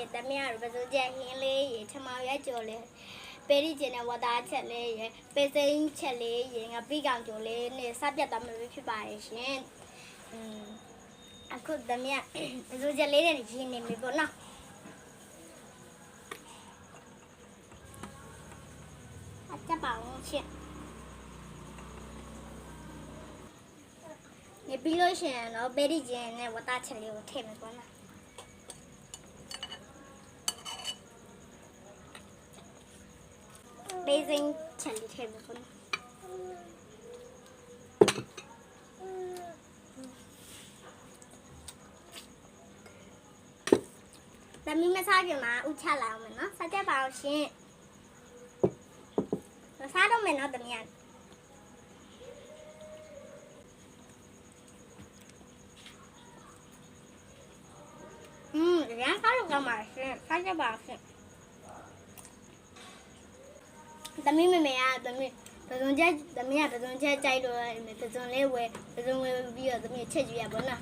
ရှင်တမရပစိုးချက်ဟင်းလေးရေထမောင်ရက်ကြော်လေးပေရီကျင်တဲ့ဝတ်သားချက်လေးရေပေစိမ့်ချက်လေးရေငါပြီးကောင်ကြော်လေးနဲ့စပြတ်သားမလို့ဖြစ်ပါတယ်ရှင်อืมအခုတမရပစိုးချက်လေးနဲ့ရင်းနေပြီပေါ့နော်အချက်ပါအောင်ရှင်နေပြီးလို့ရှိရင်တော့ပေရီကျင်နဲ့ဝတ်သားချက်လေးကိုထည့်မယ်ပေါ့နော် ဘေးစိမ်းချက်လေးထည့်မယ်ပေါ့နော်သမီးမစားကြမှာဥချလာအောင်မယ်နော်စားကြပါအောင်ရှင်မစားတော့မယ်နော်သမီးကอืมရမ်းစားလို့ကောင်းပါရှင်စားကြပါအောင်ရှင် သမီးမမေကသမီးပဇွန်ချက်သမီးကပဇွန်ချက်ကြိုက်တော့ပဇွန်လေးဝယ်ပဇွန်ဝယ်ပြီးတော့သမီးချက်ကြည့်ရပါတော့